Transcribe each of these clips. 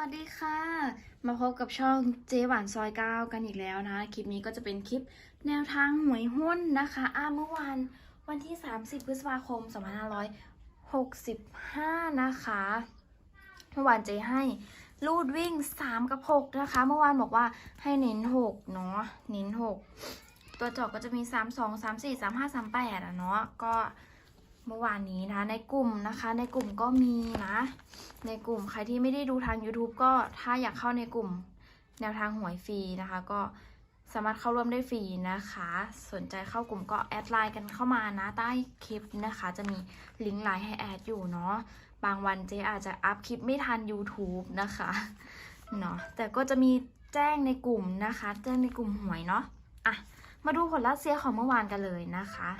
วัสดีค่ะ มาพบกับช่องเจหวานซอยเก้ากันอีกแล้วนะ คลิปนี้ก็จะเป็นคลิปแนวทางหวยหุ้นนะคะอ่าเมื่อวานวันที่ 30 พฤษภาคม 2565 นะคะ เมื่อวานเจ๊ให้ลูดวิ่ง 3 กับ 6 นะคะ เมื่อวานบอกว่าให้เน้น 6 เนาะเน้น 6 ตัวจอกก็จะมี 3 2 3 4 3 5 3 8อะเนาะก็ เมื่อวานนี้นะในกลุ่มนะคะ ในกลุ่มก็มีนะ ในกลุ่มใครที่ไม่ได้ดูทาง YouTube ก็ถ้าอยากเข้าในกลุ่มแนวทางหวยฟรีนะคะ ก็สามารถเข้าร่วมได้ฟรีนะคะ สนใจเข้ากลุ่มก็แอดไลน์กันเข้ามานะใต้คลิปนะคะ จะมีลิงก์ไลน์ให้แอดอยู่เนาะบางวันเจ๊อาจจะอัพคลิปไม่ทัน YouTube นะคะเนาะแต่ก็จะมีแจ้งในกลุ่มนะคะ แจ้งในกลุ่มหวยเนาะอะมาดูผลลัพธ์เสียของเมื่อวานกันเลยนะคะ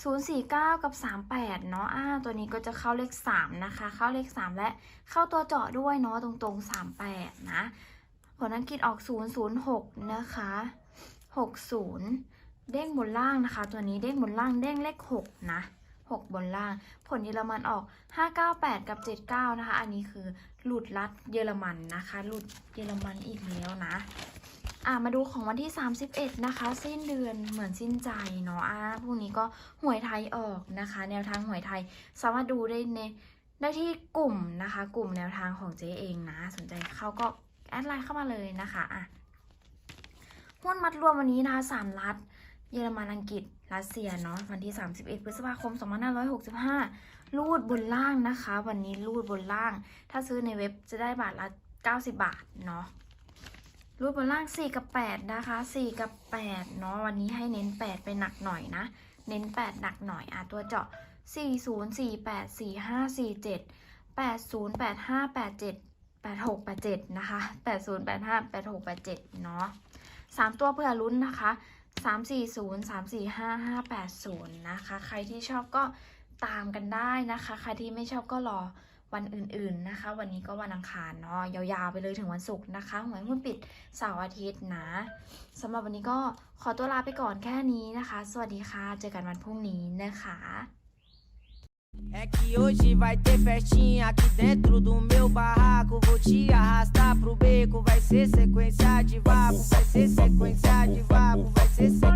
049 กับ 38 เนาะอ่าตัวนี้ก็จะเข้าเลข 3 นะคะ เข้าเลข 3 และเข้าตัวเจาะด้วยเนาะ ตรงๆ 38 นะ ผลอังกฤษออก 006 นะคะ 60 เด้งบนล่างนะคะ ตัวนี้เด้งบนล่าง เด้งเลข 6 นะ 6 บนล่าง ผลเยอรมันออก 598 กับ 79 นะคะ อันนี้คือหลุดลัดเยอรมันนะคะ หลุดเยอรมันอีกแล้วนะ อะมาดูของวันที่ 31 นะคะ สิ้นเดือนเหมือนสิ้นใจเนาะอะพรุ่งนี้ก็หวยไทยออกนะคะ แนวทางหวยไทยสามารถดูได้ในได้ที่กลุ่มนะคะ กลุ่มแนวทางของเจ๊เองนะ สนใจเขาก็แอดไลน์เข้ามาเลยนะคะอะหุ้นมัดรวมวันนี้นะคะสามรัฐ เยอรมันอังกฤษรัสเซียเนาะวันที่ 31 พฤษภาคม 2565 รูดบนล่างนะคะ วันนี้รูดบนล่าง ถ้าซื้อในเว็บจะได้บาทละ 90 บาทเนาะ รูดบนล่าง 4 กับ 8 นะคะ 4 กับ 8 เนาะวันนี้ให้เน้น 8 ไปหนักหน่อยนะ เน้น 8 หนักหน่อย อะ ตัวเจาะ 4 0 4 8 4 5 4 7 8 0 8 5 8 7 8 6 8 7 นะคะ 8 0 8 5 8 6 8 7 เนาะสามตัวเพื่อลุ้นนะคะ 3 4 0 3 4 5 5 8 0 นะคะ ใครที่ชอบก็ตามกันได้นะคะ ใครที่ไม่ชอบก็รอ วันอื่นๆนะคะ วันนี้ก็วันอังคารเนาะยาวๆไปเลยถึงวันศุกร์นะคะหวยหุ้นปิดเสาร์อาทิตย์นะสำหรับวันนี้ก็ขอตัวลาไปก่อนแค่นี้นะคะ สวัสดีค่ะเจอกันวันพรุ่งนี้นะคะ É que hoje vai ter festinha aqui dentro do meu barraco. Vou te arrastar pro beco. Vai ser sequência de vapo, vai ser sequência de vapo. Vai ser sequência.